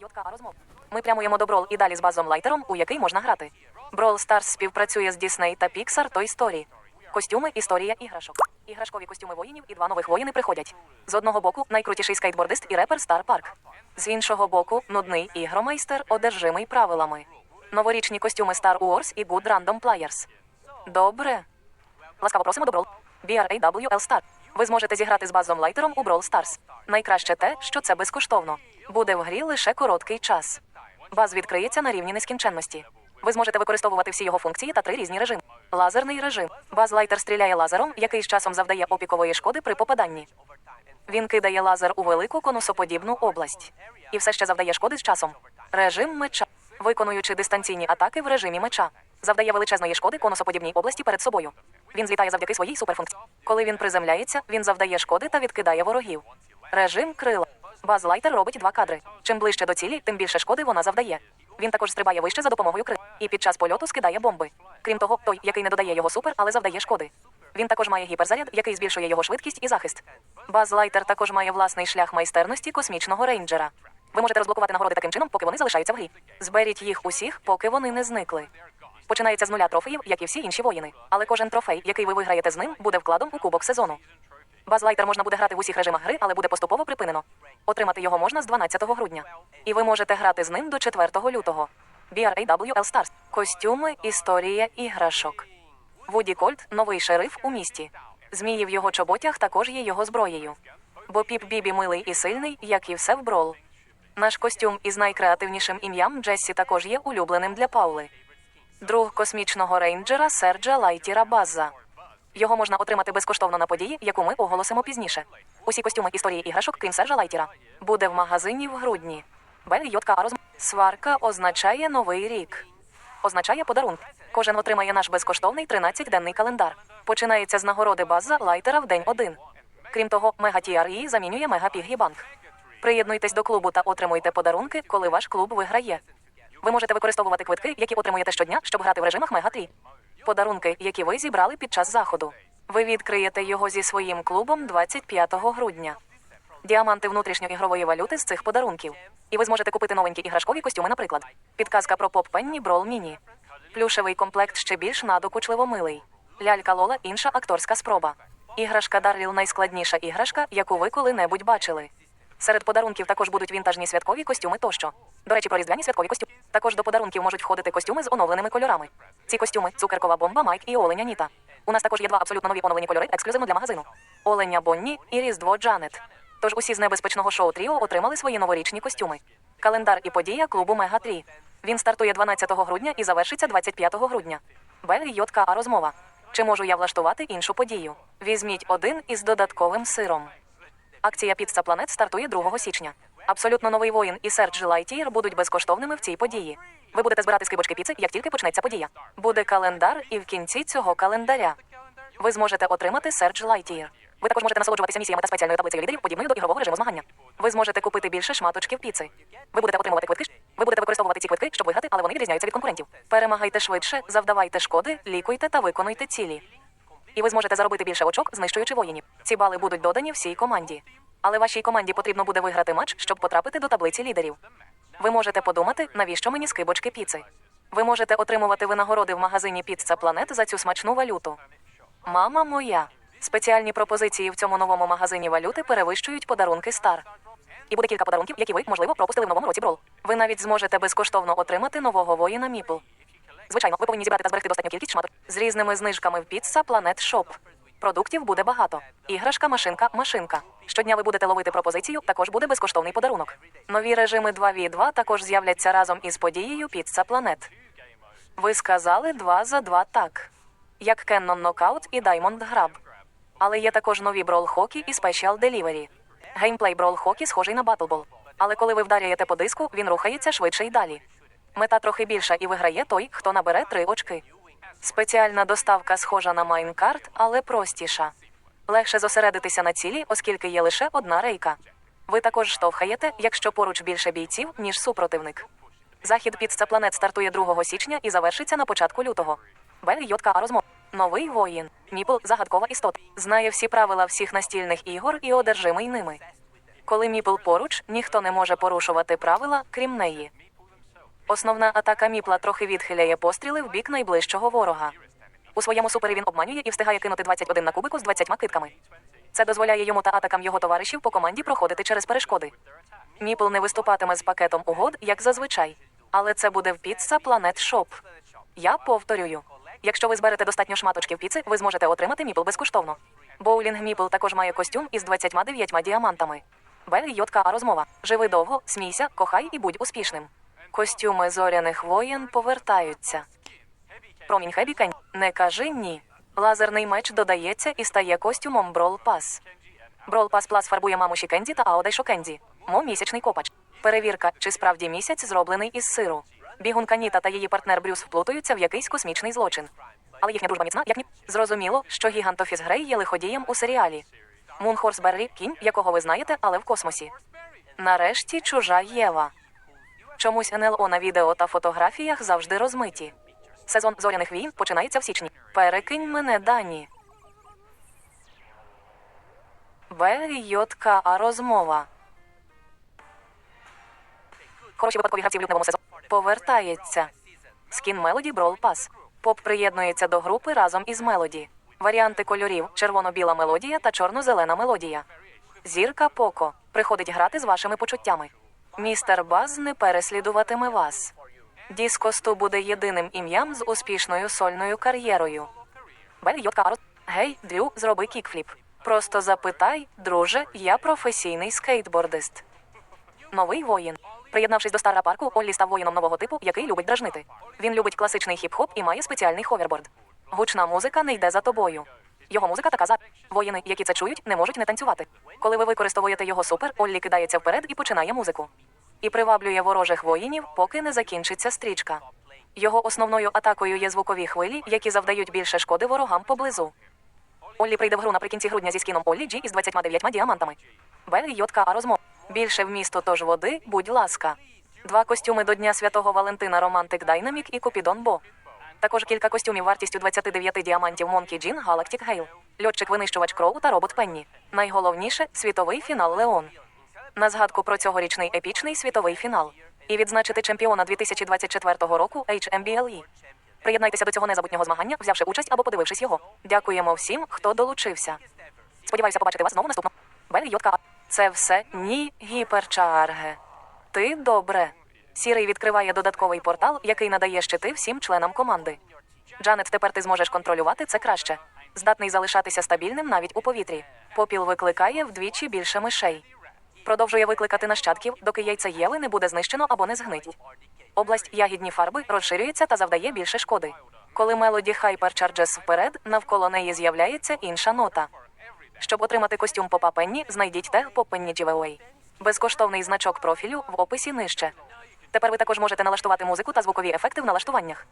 йотка розмов. Ми прямуємо до Брол і далі з базом лайтером, у який можна грати. Brawl Stars співпрацює з Disney та Pixar Toy Story. Костюми, історія іграшок. Іграшкові костюми воїнів і два нових воїни приходять. З одного боку найкрутіший скейтбордист і репер Стар Парк. З іншого боку нудний ігромайстер, одержимий правилами. Новорічні костюми Star Wars і Good Random Players. Добре. Ласкаво просимо до Brawl. BRAWL Star. Ви зможете зіграти з базом лайтером у Brawl Stars. Найкраще те, що це безкоштовно. Буде в грі лише короткий час. Баз відкриється на рівні нескінченності. Ви зможете використовувати всі його функції та три різні режими. Лазерний режим. Баз лайтер стріляє лазером, який з часом завдає опікової шкоди при попаданні. Він кидає лазер у велику конусоподібну область. І все ще завдає шкоди з часом. Режим меча. Виконуючи дистанційні атаки в режимі меча. Завдає величезної шкоди конусоподібній області перед собою. Він злітає завдяки своїй суперфункції. Коли він приземляється, він завдає шкоди та відкидає ворогів. Режим крила. Баз лайтер робить два кадри. Чим ближче до цілі, тим більше шкоди вона завдає. Він також стрибає вище за допомогою крил. І під час польоту скидає бомби. Крім того, той, який не додає його супер, але завдає шкоди. Він також має гіперзаряд, який збільшує його швидкість і захист. Баз лайтер також має власний шлях майстерності космічного рейнджера. Ви можете розблокувати нагороди таким чином, поки вони залишаються в грі. Зберіть їх усіх, поки вони не зникли. Починається з нуля трофеїв, як і всі інші воїни. Але кожен трофей, який ви виграєте з ним, буде вкладом у кубок сезону. Базлайтер можна буде грати в усіх режимах гри, але буде поступово припинено. Отримати його можна з 12 грудня. І ви можете грати з ним до 4 лютого. BRAWL Stars. Костюми, історія іграшок. Вуді Кольт новий шериф у місті. Змії в його чоботях також є його зброєю. Бо Піп Бібі милий і сильний, як і все в Брол. Наш костюм із найкреативнішим ім'ям Джессі також є улюбленим для Паули. Друг космічного рейнджера Серджа Лайтіра База. Його можна отримати безкоштовно на події, яку ми оголосимо пізніше. Усі костюми історії іграшок, крім Сержа Лайтіра, буде в магазині в грудні. Б. Йотка А. розм... Сварка означає новий рік. Означає подарунок. Кожен отримає наш безкоштовний 13-денний календар. Починається з нагороди база лайтера в день 1. Крім того, Мега TRE замінює Мега Піггі Банк. Приєднуйтесь до клубу та отримуйте подарунки, коли ваш клуб виграє. Ви можете використовувати квитки, які отримуєте щодня, щоб грати в режимах Мега 3. Подарунки, які ви зібрали під час заходу. Ви відкриєте його зі своїм клубом 25 грудня. Діаманти внутрішньоігрової валюти з цих подарунків. І ви зможете купити новенькі іграшкові костюми, наприклад. Підказка про поп Пенні Брол Міні. Плюшевий комплект ще більш надокучливо милий. Лялька Лола інша акторська спроба. Іграшка Дарліл найскладніша іграшка, яку ви коли-небудь бачили. Серед подарунків також будуть вінтажні святкові костюми тощо. До речі, про різдвяні святкові костюми. Також до подарунків можуть входити костюми з оновленими кольорами. Ці костюми цукеркова бомба Майк і Оленя Ніта. У нас також є два абсолютно нові оновлені кольори ексклюзивно для магазину. Оленя Бонні і Різдво Джанет. Тож усі з небезпечного шоу Тріо отримали свої новорічні костюми. Календар і подія клубу Мега 3. Він стартує 12 грудня і завершиться 25 грудня. Б. Йотка розмова. Чи можу я влаштувати іншу подію? Візьміть один із додатковим сиром. Акція Піцца Планет стартує 2 січня. Абсолютно новий воїн і Сердж Лайтієр будуть безкоштовними в цій події. Ви будете збирати скибочки піци, як тільки почнеться подія. Буде календар, і в кінці цього календаря ви зможете отримати Сердж Лайтієр. Ви також можете насолоджуватися місіями та спеціальною таблицею лідерів, подібною до ігрового режиму змагання. Ви зможете купити більше шматочків піци. Ви будете отримувати квитки. Ви будете використовувати ці квитки, щоб виграти, але вони відрізняються від конкурентів. Перемагайте швидше, завдавайте шкоди, лікуйте та виконуйте цілі. І ви зможете заробити більше очок, знищуючи воїнів. Ці бали будуть додані всій команді. Але вашій команді потрібно буде виграти матч, щоб потрапити до таблиці лідерів. Ви можете подумати, навіщо мені скибочки піци. Ви можете отримувати винагороди в магазині Pizza Planet за цю смачну валюту. Мама моя. Спеціальні пропозиції в цьому новому магазині валюти перевищують подарунки Star. І буде кілька подарунків, які ви, можливо, пропустили в новому році Брол. Ви навіть зможете безкоштовно отримати нового воїна Міпл. Звичайно, ви повинні зібрати та зберегти достатню кількість шматок з різними знижками в Pizza Planet Shop. Продуктів буде багато. Іграшка, машинка, машинка. Щодня ви будете ловити пропозицію, також буде безкоштовний подарунок. Нові режими 2v2 також з'являться разом із подією Pizza Planet. Ви сказали 2 за 2 так. Як Canon Knockout і Diamond Grab. Але є також нові Brawl Hockey і Special Delivery. Геймплей Brawl Hockey схожий на Ball. Але коли ви вдаряєте по диску, він рухається швидше й далі. Мета трохи більша і виграє той, хто набере три очки. Спеціальна доставка схожа на Майнкарт, але простіша. Легше зосередитися на цілі, оскільки є лише одна рейка. Ви також штовхаєте, якщо поруч більше бійців, ніж супротивник. Захід під Планет стартує 2 січня і завершиться на початку лютого. Б. Йотка розмов. Новий воїн. Міпл загадкова істота. Знає всі правила всіх настільних ігор і одержимий ними. Коли Міпл поруч, ніхто не може порушувати правила, крім неї. Основна атака Міпла трохи відхиляє постріли в бік найближчого ворога. У своєму супері він обманює і встигає кинути 21 на кубику з 20 китками. Це дозволяє йому та атакам його товаришів по команді проходити через перешкоди. Міпл не виступатиме з пакетом угод, як зазвичай. Але це буде в піца Planet Shop. Я повторюю. Якщо ви зберете достатньо шматочків піци, ви зможете отримати міпл безкоштовно. Боулінг Міпл також має костюм із 29 діамантами. Б. Йотка розмова. Живи довго, смійся, кохай і будь успішним. Костюми зоряних воєн повертаються. Промінь Хебі Кень. Не кажи ні. Лазерний меч додається і стає костюмом Брол Пас. Брол Пас Плас фарбує мамуші Кенді та Аодайшо Кенді. Мо місячний копач. Перевірка, чи справді місяць зроблений із сиру. Бігунка Ніта та її партнер Брюс вплутуються в якийсь космічний злочин. Але їхня дружба міцна, як ні. Зрозуміло, що гігант Офіс Грей є лиходієм у серіалі. Мунхорс Беррі кінь, якого ви знаєте, але в космосі. Нарешті чужа Єва. Чомусь НЛО на відео та фотографіях завжди розмиті. Сезон зоряних війн починається в січні. Перекинь мене дані. Б. Розмова. Хороші випадкові гравці в лютневому сезоні. Повертається. Скін Мелоді Брол Пас. Поп приєднується до групи разом із Мелоді. Варіанти кольорів: червоно-біла мелодія та чорно-зелена мелодія. Зірка Поко приходить грати з вашими почуттями. Містер Баз не переслідуватиме вас. Діско Сту буде єдиним ім'ям з успішною сольною кар'єрою. Бель Йотка Гей, Дрю, зроби кікфліп. Просто запитай, друже, я професійний скейтбордист. Новий воїн. Приєднавшись до Стара парку, Оллі став воїном нового типу, який любить дражнити. Він любить класичний хіп-хоп і має спеціальний ховерборд. Гучна музика не йде за тобою. Його музика така за воїни, які це чують, не можуть не танцювати. Коли ви використовуєте його супер, Оллі кидається вперед і починає музику. І приваблює ворожих воїнів, поки не закінчиться стрічка. Його основною атакою є звукові хвилі, які завдають більше шкоди ворогам поблизу. Оллі прийде в гру наприкінці грудня зі скіном Оллі Джі із 29 діамантами. Б. Йотка А. Більше в місто, тож води, будь ласка. Два костюми до Дня Святого Валентина Романтик Дайнамік і Купідон Бо. Також кілька костюмів вартістю 29 діамантів Монкі Джін Галактик Гейл. Льотчик-винищувач Кроу та робот Пенні. Найголовніше світовий фінал Леон. На згадку про цьогорічний епічний світовий фінал. І відзначити чемпіона 2024 року HMBLE. Приєднайтеся до цього незабутнього змагання, взявши участь або подивившись його. Дякуємо всім, хто долучився. Сподіваюся побачити вас знову наступного. Бель Йотка. Це все ні, гіперчарге. Ти добре. Сірий відкриває додатковий портал, який надає щити всім членам команди. Джанет, тепер ти зможеш контролювати це краще. Здатний залишатися стабільним навіть у повітрі. Попіл викликає вдвічі більше мишей. Продовжує викликати нащадків, доки яйце Єви не буде знищено або не згнить. Область ягідні фарби розширюється та завдає більше шкоди. Коли мелоді Hypercharges вперед, навколо неї з'являється інша нота. Щоб отримати костюм Попа Пенні, знайдіть тег по Penny Giveaway. Безкоштовний значок профілю в описі нижче. Тепер ви також можете налаштувати музику та звукові ефекти в налаштуваннях.